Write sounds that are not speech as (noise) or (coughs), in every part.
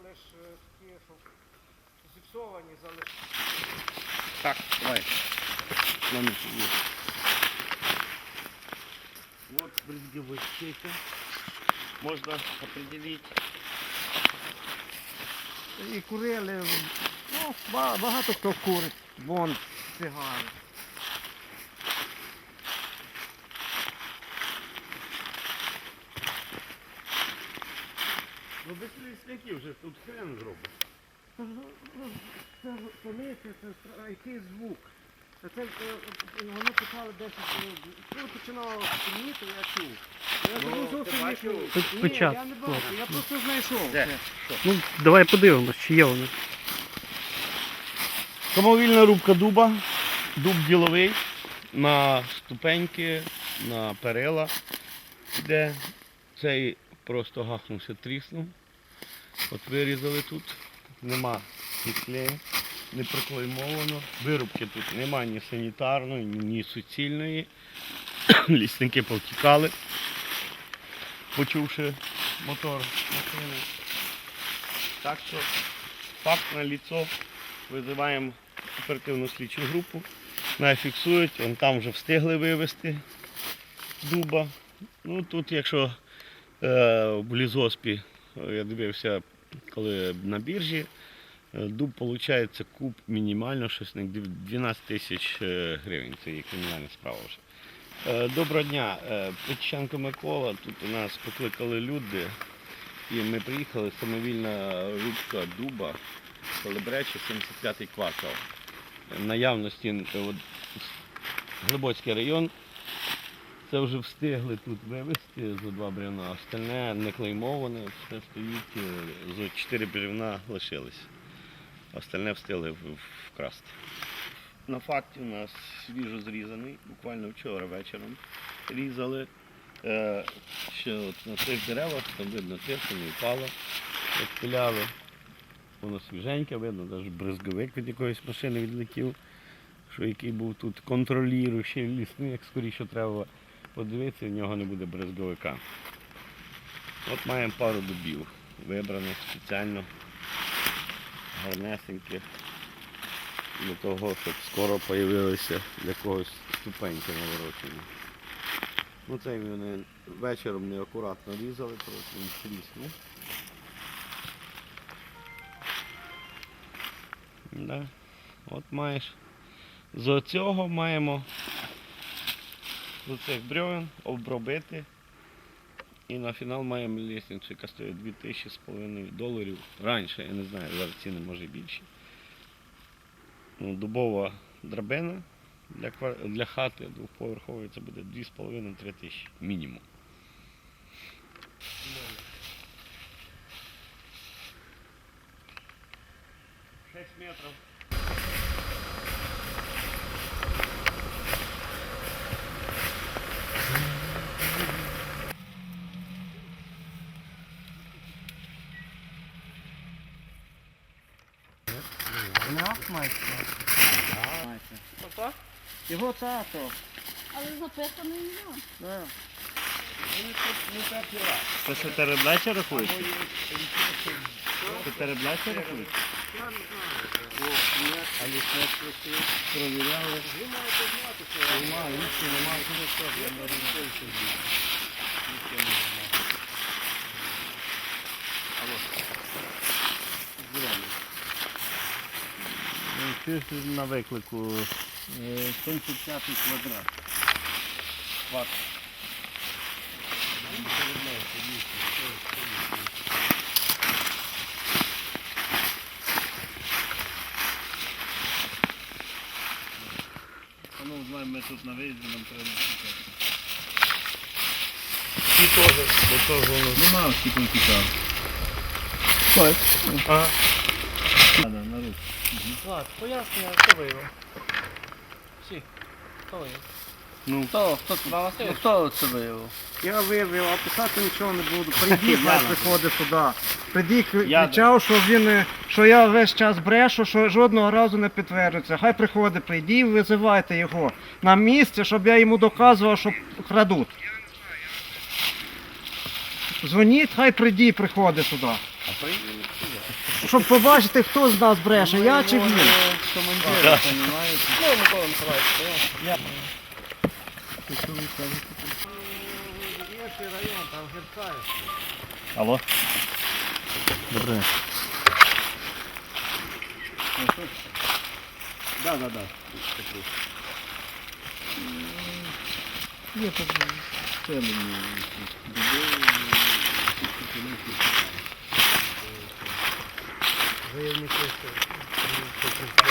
але ж е, такі, що зіпсовані залишилися. Так, давай. Номер. Вот брызговая стейка. Можно определить. І курили, ну, ба- багато хто курить, вон сигари. Без вже тут хрен зробить. Це це який звук. Це, це, е, вони почали 10 хвилин. Коли починало темніти, я чув. Я Ну, тому ти зовсім не бачив? чув. Ні, я не бачив, я просто знайшов. Де? Ну, давай подивимось, чи є вони. Самовільна рубка дуба. Дуб діловий. На ступеньки, на перила. Де цей просто гахнувся, тріснув. От вирізали тут. Нема ні не проклеймовано. Вирубки тут нема ні санітарної, ні, суцільної. (coughs) Лісники повтікали, почувши мотор машини. Так що факт на ліцо. Визиваємо оперативну слідчу групу. Нас фіксують, вон там вже встигли вивезти дуба. Ну тут, якщо е, в лізоспі, я дивився, коли на біржі, е, дуб виходить куб мінімально щось на 12 тисяч е, гривень. Це є кримінальна справа вже. Е, Доброго дня, Печенко Микола. Тут у нас покликали люди, і ми приїхали самовільна рубка дуба. Колебречі, 75-й квартал. Наявності Глибоцький район. Це вже встигли тут вивезти за два бревна. Остальне не клеймоване, все стоїть, е, за чотири бревна лишились. Остальне встигли вкрасти. На факті у нас свіжо зрізаний, буквально вчора вечором різали. Е, ще от на цих деревах, там видно тихо, не впало. Розпиляли. Воно свіженьке, видно, навіть бризговик від якоїсь машини відлетів, що який був тут контроліруючий лісник, скоріше треба подивитися, в нього не буде бризговика. От маємо пару дубів, вибраних спеціально гарнесеньких для того, щоб скоро з'явилися для когось ступеньки наворочені. Ну цей вони вечором неакуратно різали, просто він тріснув. Да. От маєш. З цього маємо з цих бревен обробити. І на фінал маємо лісницю, яка стоїть 2000 з половиною доларів. Раніше, я не знаю, зараз ціни може більші. Ну, дубова драбина для, квар- для хати двохповерхової це буде 2,5-3 тисячі мінімум. Шесть метрів. Не Ахмайська. Його тато. Але записано його. Да. Це що теребляча рахується? Це теребляча рахується? А лісник провіряли. Нема, нічого нема. Ти ж на виклику 75 квадрат. Квадрат. Ну, знаємо, ми тут на виїзді, нам треба чекати. Ті теж, до того воно. Нема скільки цікаво. Ой. Ага. Надо, на руку. Влад, пояснює, хто виявив. Всі. Хто виявив? Ну, Хто? Хто це? Ну, хто це виявив? Я виявив, а писати нічого не буду. Прийдіть, (laughs) Івана. хай приходить сюди. Прийдіть, Я- кричав, що він, е, що я весь час брешу, що жодного разу не підтверджується. Хай приходить, прийдіть, визивайте його на місце, щоб я йому доказував, що крадуть. Дзвоніть, хай прийдіть, приходить сюди. Щоб побачити, хто з нас бреше, я чи він. Да. Інший район, там гірцає. Алло. Добре. Да, да, да. Заявники, що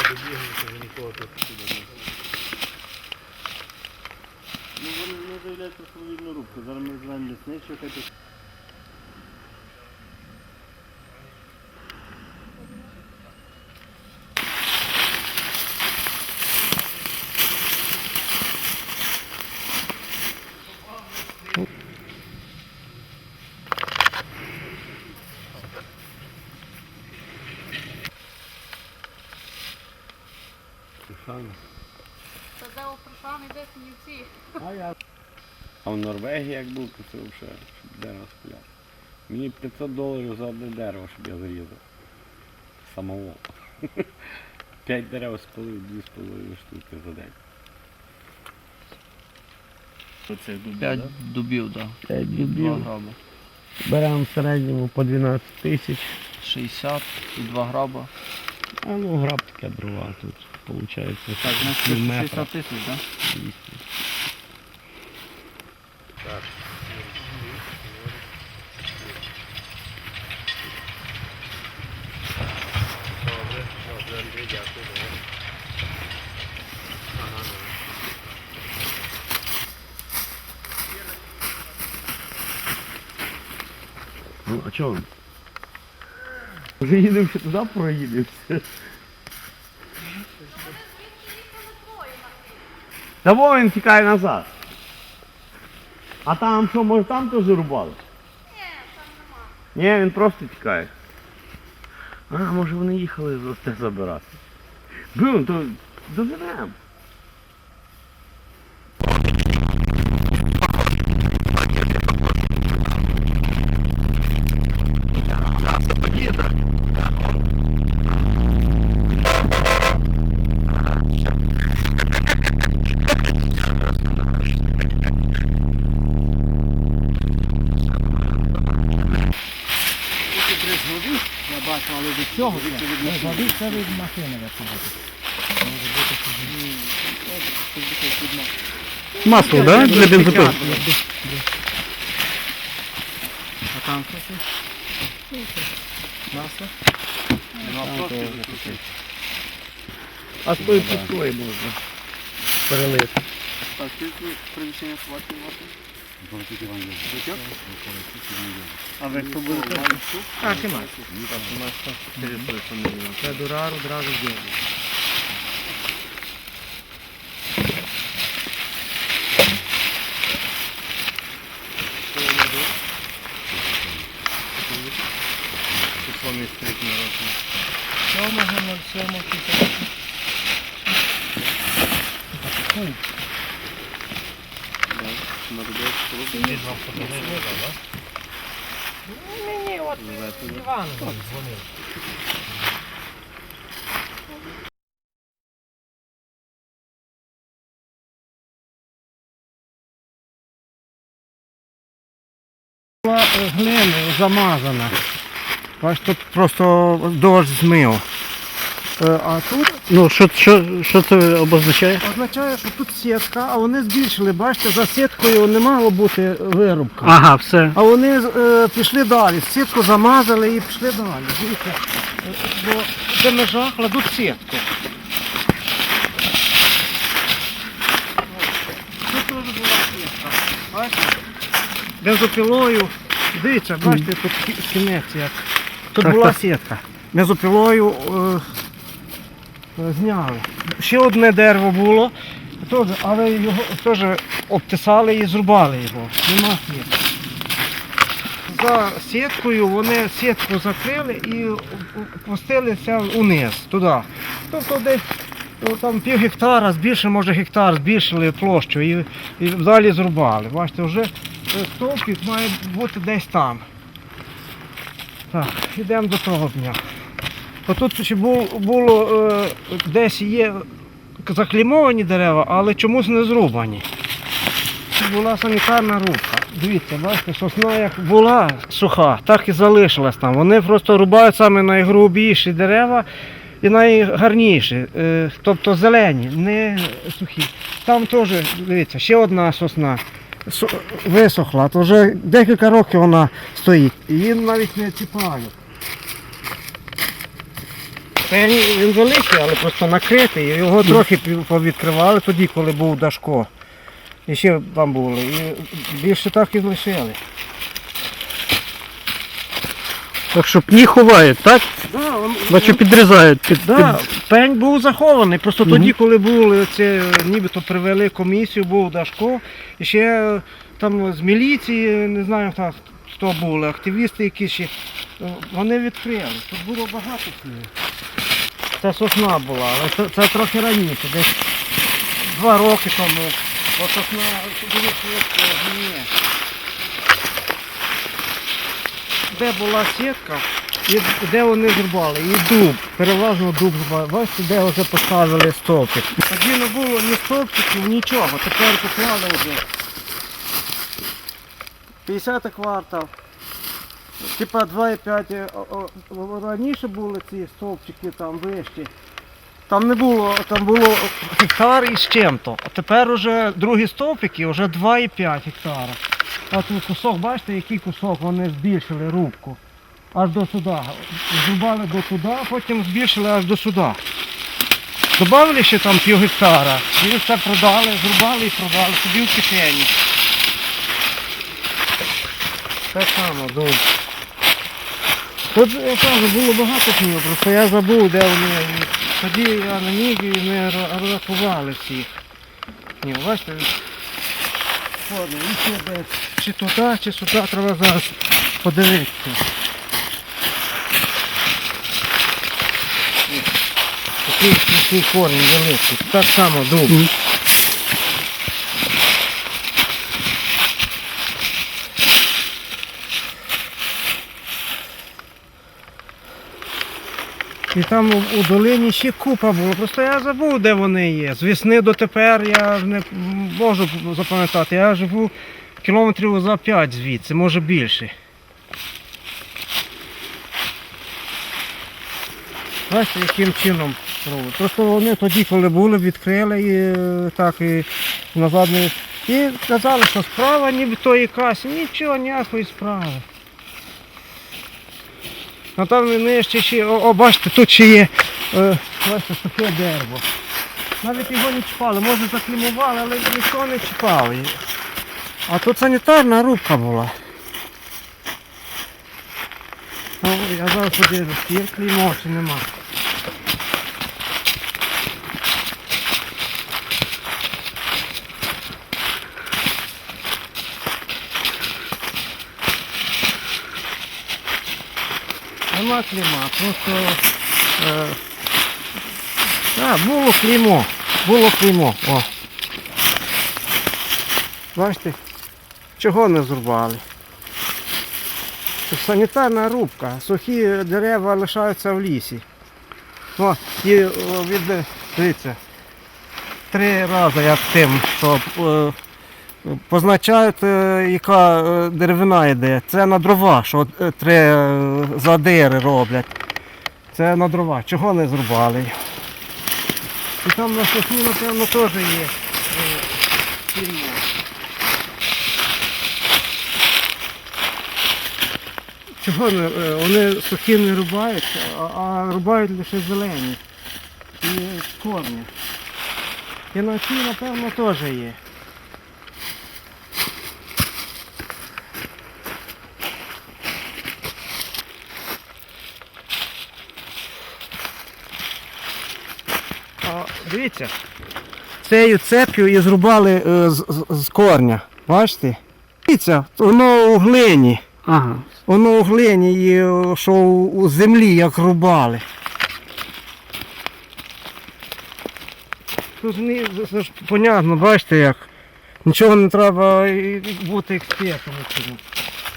добігли, що вже нікого тут сюди Ну вони не заявляють про свою рубку. Зараз ми знаємо лісничого, хай тут Це де опрошаний, де синівці. А в Норвегії як був, то це взагалі, щоб дерево спиляти. Мені 500 доларів за одне дерево, щоб я зарізав. Самого. (laughs) П'ять дерев спалив, дві з половиною штуки за день. Оце дубі, П'ять дубів, так. Да. П'ять Два дубів. граба. Беремо в середньому по 12 тисяч. 60 і 2 граба. А ну граб таке дрова тут. Получається. Так, значить 60 тисяч, так? Ну, а чого? Вже їдемо ще туди проїдемося. Та во він тікає назад. А там що, може там теж рубали? Ні, там нема. Ні, він просто тікає. А, може вони їхали за те забирати. Блин, то доженемо. Води це від машини Масло, да? Для бензопили? А там що це? Масло? А з тої пустої можна перелити. А скільки приміщення хватить вашого? А ви хто будете? А, масло? Це дурар одразу зробили. Сьомого на сьомого Ні, от Іван дзвонив. Була е, глиною замазана. Бач, тут просто дощ змив. Е, А тут Ну, що, що, що це обозначає? означає, що тут сітка, а вони збільшили. Бачите, за сіткою не мало бути вирубка. Ага, все. А вони е, пішли далі. Сітку замазали і пішли далі. Дивіться, е, бо де межа кладуть сітку. Тут теж була сітка. Бачите? Бензопілою. Дивіться, бачите, тут кі- кінець як. Тут Так, була так. сітка. Бензопілою е, зняли. Ще одне дерево було, але його теж обтисали і зрубали його. Нема сітки за сіткою вони сітку закрили і опустилися униз, туди. Тобто десь там пів гектара, збільшили, може гектар, збільшили площу і, і далі зрубали. Бачите, вже е, стовпік має бути десь там. Так, йдемо до того дня. Ще бу- було е, десь є заклімовані дерева, але чомусь не зрубані. Це була санітарна рубка. Дивіться, бачите, сосна як була суха, так і залишилась там. Вони просто рубають саме найгрубіші дерева і найгарніші, е, тобто зелені, не сухі. Там теж, дивіться, ще одна сосна висохла, то вже декілька років вона стоїть. Він навіть не чіпає. Це він, великий, але просто накритий. Його трохи повідкривали тоді, коли був Дашко. І ще там були. І більше так і лишили. Так що пні ховають, так? Да, он- Бачу, підрізають. Під, Да, під... пень був захований. Просто тоді, коли були це, нібито привели комісію, був Дашко, і ще е, там з міліції, не знаю так, хто були, активісти якісь ще, е, вони відкрили. Тут було багато снів. Це сосна була, але це, це трохи раніше, десь два роки тому. Бо сосна дуже. Де була сітка, і де вони зрубали, і дуб, переважно дуб зрубали. Бачите, де вже поставили стовпик. Тоді не було ні стовпчиків, нічого. Тепер поклали вже. 50 квартал. Типа 2,5. е, Раніше були ці стовпчики там вищі. Там не було, там було гектар із чим-то. А тепер уже другі стовпики, вже 2,5 гектара. А тут кусок, бачите, який кусок вони збільшили рубку. Аж до сюди. Зрубали до туди, потім збільшили аж до сюди. Добавили ще там пів гектара. І все продали, зрубали і продали собі в кишені. Так само, добре. Тут я кажу, було багато книг, просто я забув, де вони. Тоді я на них і ми ра- рахували всіх. Ні, бачите, ладно, і десь. Чи туди, чи сюди треба зараз подивитися. Такий корінь великий. Так само дуб. І там у, у долині ще купа було. Просто я забув, де вони є. З весни до тепер я не можу запам'ятати. Я живу кілометрів за 5 звідси, може більше. Бачите, яким чином роблять. Просто вони тоді, коли були, відкрили і е, так і назад не. І казали, що справа ніби то якась. Нічого, ніякої справи. Ну там нижче ще, о, о, бачите, тут ще є е, ось таке дерево. Навіть його не чіпали, може заклімували, але ніхто не чіпав. А тут санітарна рубка була. Ну, я зараз подивлюсь, є клімо чи нема. Нема клейма, просто. Е, а, було клеймо. Було клеймо. О. Бачите, чого не зрубали? Санітарна рубка. Сухі дерева лишаються в лісі. О, і від, дивіться, три рази як тим, що е, позначають, яка е, деревина йде. Це на дрова, що е, три е, задири роблять. Це на дрова. Чого не зрубали? І там на сосні, напевно, теж є. е. Чого не, вони сухі не рубають, а, а рубають лише зелені. І корні. І на ці, напевно, теж є. А, дивіться, цією цеп'ю і зрубали е, з, з- корня. Бачите? Дивіться, воно у глині. Ага. Воно у глині, і, о, що у у землі як рубали. Тут ні, це ж понятно, бачите як. Нічого не треба і- і бути експертом. у цьому.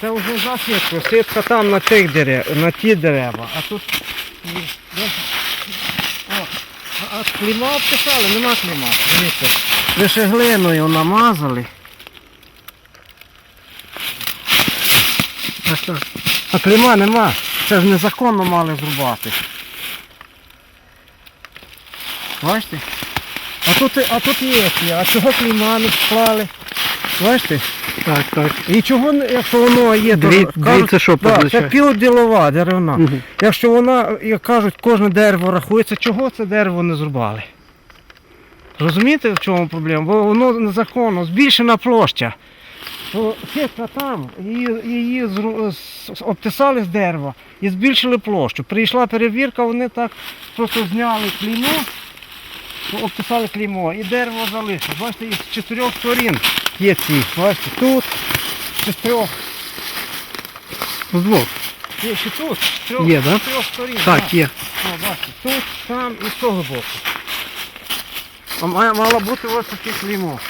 Це вже за сітку. Сітка там на тих дерев, на ті дерева, а тут де? О, а- а обписали, нема клейма. Дивіться, лише глиною намазали. Так, так. А клейма нема. Це ж незаконно мали зрубати. Бачите? А тут, а тут є а чого клейма не вклали? Бачите? Так, так. І чого, якщо воно є, то Дві- кажуть, це що да, це позначає? півділова деревина. Мгм. Якщо вона, як кажуть, кожне дерево рахується, чого це дерево не зрубали? Розумієте, в чому проблема? Бо воно незаконно, збільшена площа. То сітка там, її, її зру- з- обтисали з дерева і збільшили площу. Прийшла перевірка, вони так просто зняли клеймо, обтисали клеймо і дерево залишили. Бачите, із чотирьох сторін є ці. Бачите, тут, з трьох. З двох. Є ще тут, з трьох, Є, да? з трьох сторін. Так, є. О, бачите, тут, там і з того боку. А має, мало бути ось таке клеймо.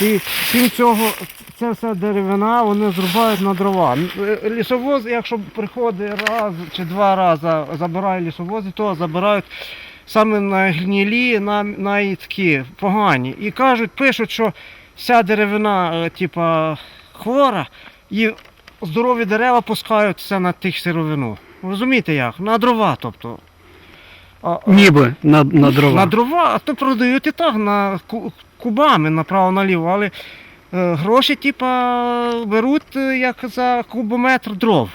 І крім цього, це все деревина, вони зрубають на дрова. Е, Лісовоз, якщо приходить раз чи два рази, забирає лісовози, то забирають саме на гнілі, на, на такі погані. І кажуть, пишуть, що вся деревина, е, типа, хвора, і здорові дерева пускають на тих сировину. Розумієте як? На дрова, тобто. А, а- Ніби на, на дрова. на дрова, а то продають і так на кубами направо-наліво, але е, гроші типа беруть е, як за кубометр дров.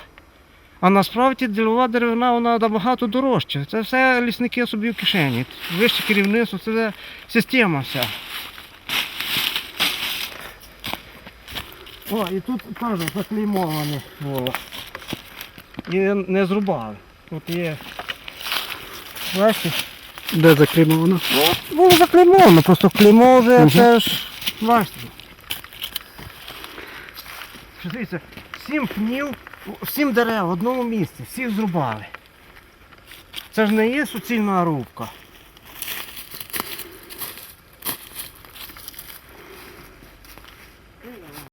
А насправді ділова деревина вона набагато дорожча. Це все лісники собі в кишені. Вище керівництво, це система вся. О, і тут кажу, заклеймоване було. І не зрубали. От є. Бачите? Де закрімовано? Ну, було заклеймовано, просто клеймо вже Мгм. це ж бачите. Дивіться, сім пнів, сім дерев в одному місці, всіх зрубали. Це ж не є суцільна рубка.